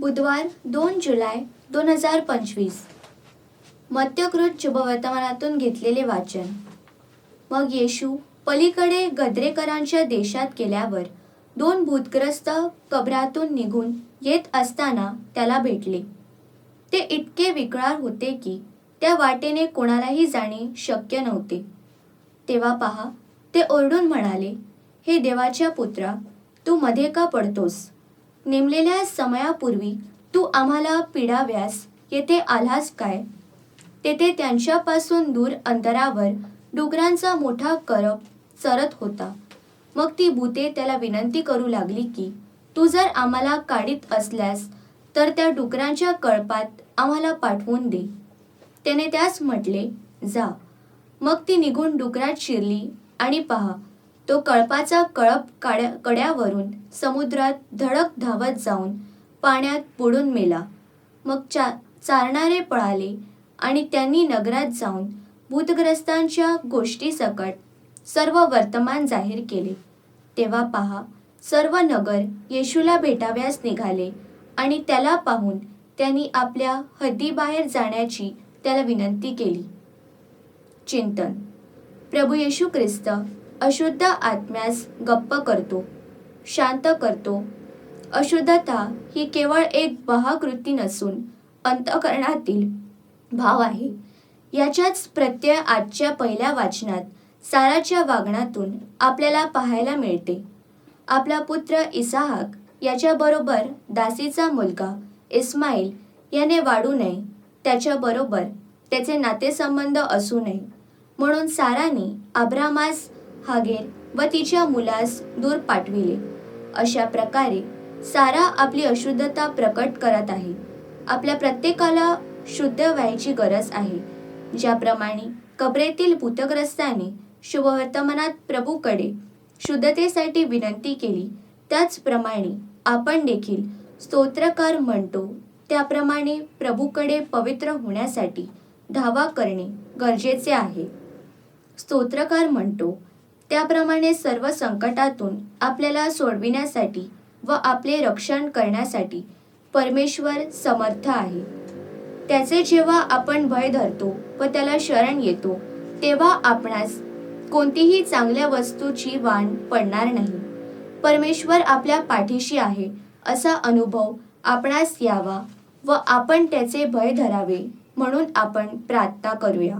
बुधवार दोन जुलै दोन हजार पंचवीस. मत्यकृत शुभवर्तमानातून घेतलेले वाचन. मग येशू पलीकडे गद्रेकरांच्या देशात गेल्यावर दोन भूतग्रस्त कबरातून निघून येत असताना त्याला भेटले. ते इतके विकळार होते की त्या वाटेने कोणालाही जाणे शक्य नव्हते. तेव्हा पहा ते ओरडून म्हणाले हे देवाच्या पुत्रा तू मध्ये का पडतोस? नेमलेल्या समयापूर्वी तू आम्हाला पिडाव्यास येथे आलास काय? तेथे त्यांच्यापासून दूर अंतरावर डुकरांचा मोठा करप चरत होता. मग ती भूते त्याला विनंती करू लागली की तू जर आम्हाला काढीत असल्यास तर त्या डुकरांच्या कळपात आम्हाला पाठवून दे. त्याने त्यास म्हटले जा. मग ती निघून डुकरात शिरली आणि पहा तो कळपाचा कळप काड्या कड्यावरून समुद्रात धडक धावत जाऊन पाण्यात बुडून मेला. मग चा चारणारे पळाले आणि त्यांनी नगरात जाऊन भूतग्रस्तांच्या गोष्टीसकट सर्व वर्तमान जाहीर केले. तेव्हा पहा सर्व नगर येशूला भेटाव्यास निघाले आणि त्याला पाहून त्यांनी आपल्या हद्दीबाहेर जाण्याची त्याला विनंती केली. चिंतन. प्रभू येशू ख्रिस्त अशुद्ध आत्म्यास गप्प करतो शांत करतो. अशुद्धता ही केवळ एक बहाकृती नसून अंतकरणातील भाव आहे. याच्याच प्रत्यय आजच्या पहिल्या वाचनात साराच्या वागण्यातून आपल्याला पाहायला मिळते. आपला पुत्र इसाहाक याच्याबरोबर दासीचा मुलगा इस्माईल याने वाढू नये त्याच्याबरोबर त्याचे नातेसंबंध असू नये. म्हणून साराने अब्रामास हागेर व तिच्या मुलास दूर पाठविले. अशा प्रकारे सारा आपली अशुद्धता प्रकट करत आहे. आपल्या प्रत्येकाला शुद्ध व्हायची गरज आहे. ज्याप्रमाणे कबरेतील भूतग्रस्ताने शुभवर्तमानात प्रभूकडे शुद्धतेसाठी विनंती केली त्याचप्रमाणे आपण देखील स्तोत्रकार म्हणतो त्याप्रमाणे प्रभूकडे पवित्र होण्यासाठी धावा करणे गरजेचे आहे. स्तोत्रकार म्हणतो त्याप्रमाणे सर्व संकटातून आपल्याला सोडविण्यासाठी व आपले रक्षण करण्यासाठी परमेश्वर समर्थ आहे. त्याचे जेव्हा आपण भय धरतो व त्याला शरण येतो तेव्हा आपणास कोणतीही चांगल्या वस्तूची वाण पडणार नाही. परमेश्वर आपल्या पाठीशी आहे असा अनुभव आपणास यावा व आपण त्याचे भय धरावे म्हणून आपण प्रार्थना करूया.